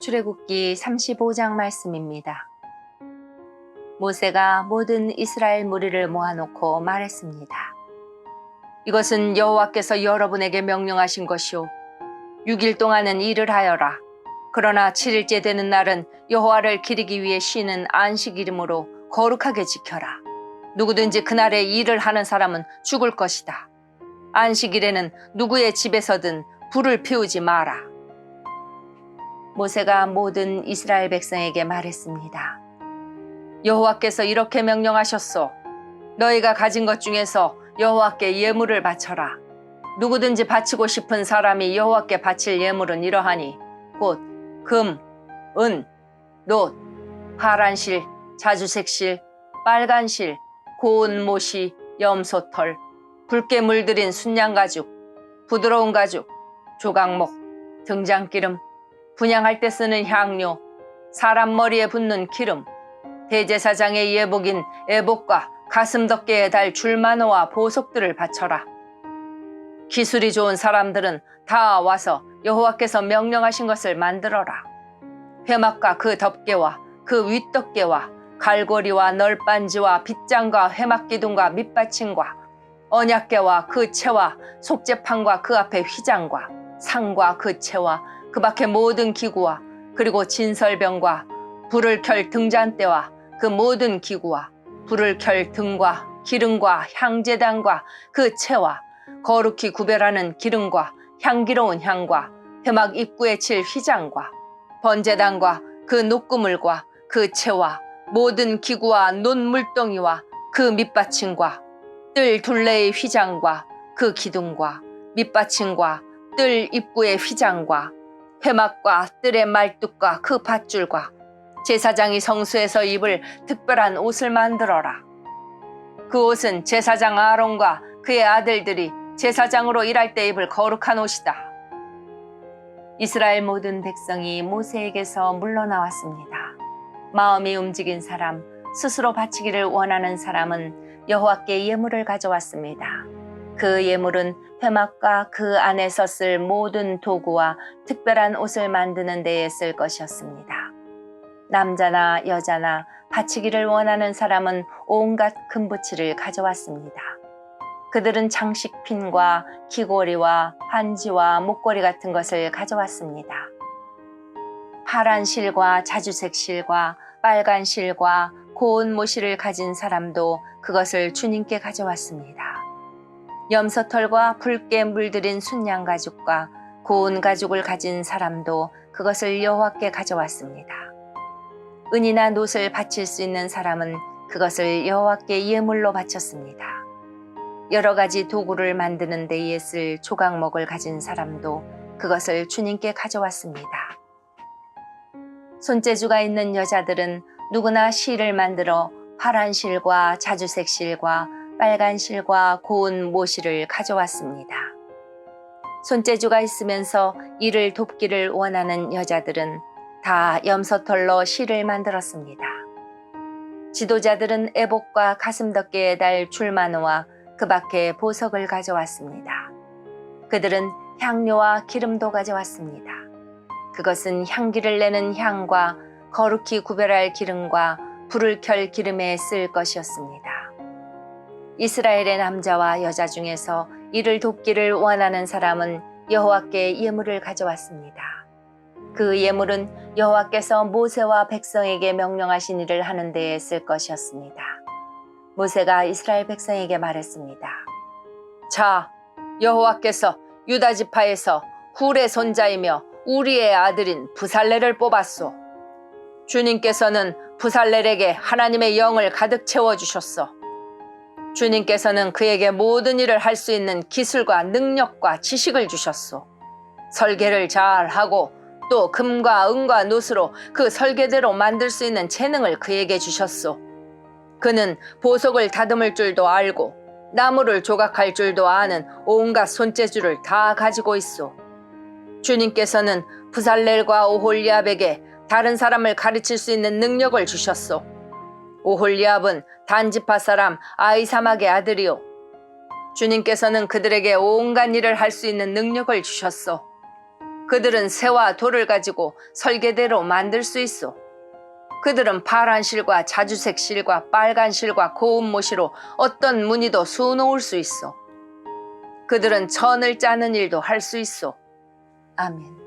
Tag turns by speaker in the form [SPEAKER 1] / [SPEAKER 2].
[SPEAKER 1] 출애굽기 35장 말씀입니다. 모세가 모든 이스라엘 무리를 모아놓고 말했습니다. 이것은 여호와께서 여러분에게 명령하신 것이요 6일 동안은 일을 하여라. 그러나 7일째 되는 날은 여호와를 기리기 위해 쉬는 안식 이름으로 거룩하게 지켜라. 누구든지 그날에 일을 하는 사람은 죽을 것이다. 안식일에는 누구의 집에서든 불을 피우지 마라. 모세가 모든 이스라엘 백성에게 말했습니다. 여호와께서 이렇게 명령하셨소. 너희가 가진 것 중에서 여호와께 예물을 바쳐라. 누구든지 바치고 싶은 사람이 여호와께 바칠 예물은 이러하니 곧 금, 은, 놋, 파란 실, 자주색 실, 빨간 실, 고운 못이, 염소털, 붉게 물들인 순양 가죽, 부드러운 가죽, 조각목, 등장기름, 분양할 때 쓰는 향료, 사람 머리에 붓는 기름, 대제사장의 예복인 애복과 가슴 덮개에 달 줄마노와 보석들을 바쳐라. 기술이 좋은 사람들은 다 와서 여호와께서 명령하신 것을 만들어라. 회막과 그 덮개와 그 윗덮개와 갈고리와 널빤지와 빗장과 회막 기둥과 밑받침과 언약궤와 그 채와 속재판과 그 앞에 휘장과 상과 그 채와 그 밖의 모든 기구와 그리고 진설병과 불을 켤 등잔대와 그 모든 기구와 불을 켤 등과 기름과 향제단과 그 채와 거룩히 구별하는 기름과 향기로운 향과 회막 입구에 칠 휘장과 번제단과 그 녹구물과 그 채와 모든 기구와 논물덩이와 그 밑받침과 뜰 둘레의 휘장과 그 기둥과 밑받침과 뜰 입구의 휘장과 회막과 뜰의 말뚝과 그 밧줄과 제사장이 성수에서 입을 특별한 옷을 만들어라. 그 옷은 제사장 아론과 그의 아들들이 제사장으로 일할 때 입을 거룩한 옷이다. 이스라엘 모든 백성이 모세에게서 물러나왔습니다. 마음이 움직인 사람, 스스로 바치기를 원하는 사람은 여호와께 예물을 가져왔습니다. 그 예물은 회막과 그 안에서 쓸 모든 도구와 특별한 옷을 만드는 데에 쓸 것이었습니다. 남자나 여자나 바치기를 원하는 사람은 온갖 금부치를 가져왔습니다. 그들은 장식핀과 귀고리와 반지와 목걸이 같은 것을 가져왔습니다. 파란 실과 자주색 실과 빨간 실과 고운 모시를 가진 사람도 그것을 주님께 가져왔습니다. 염소털과 붉게 물들인 순양 가죽과 고운 가죽을 가진 사람도 그것을 여호와께 가져왔습니다. 은이나 놋을 바칠 수 있는 사람은 그것을 여호와께 예물로 바쳤습니다. 여러 가지 도구를 만드는 데에 쓸 조각목을 가진 사람도 그것을 주님께 가져왔습니다. 손재주가 있는 여자들은 누구나 실을 만들어 파란 실과 자주색 실과 빨간 실과 고운 모실을 가져왔습니다. 손재주가 있으면서 이를 돕기를 원하는 여자들은 다 염소털로 실을 만들었습니다. 지도자들은 애복과 가슴 덮개에 달 줄마노와 그 밖에 보석을 가져왔습니다. 그들은 향료와 기름도 가져왔습니다. 그것은 향기를 내는 향과 거룩히 구별할 기름과 불을 켤 기름에 쓸 것이었습니다. 이스라엘의 남자와 여자 중에서 이를 돕기를 원하는 사람은 여호와께 예물을 가져왔습니다. 그 예물은 여호와께서 모세와 백성에게 명령하신 일을 하는 데에 쓸 것이었습니다. 모세가 이스라엘 백성에게 말했습니다. 자, 여호와께서 유다 지파에서 훌의 손자이며 우리의 아들인 부살레를 뽑았소. 주님께서는 부살렐에게 하나님의 영을 가득 채워 주셨소. 주님께서는 그에게 모든 일을 할 수 있는 기술과 능력과 지식을 주셨소. 설계를 잘 하고 또 금과 은과 놋으로 그 설계대로 만들 수 있는 재능을 그에게 주셨소. 그는 보석을 다듬을 줄도 알고 나무를 조각할 줄도 아는 온갖 손재주를 다 가지고 있소. 주님께서는 부살렐과 오홀리압에게 다른 사람을 가르칠 수 있는 능력을 주셨소. 오홀리압은 단지파 사람 아이사막의 아들이요. 주님께서는 그들에게 온갖 일을 할 수 있는 능력을 주셨소. 그들은 새와 돌을 가지고 설계대로 만들 수 있어. 그들은 파란 실과 자주색 실과 빨간 실과 고운 모시로 어떤 무늬도 수놓을 수 있어. 그들은 천을 짜는 일도 할 수 있어. 아멘.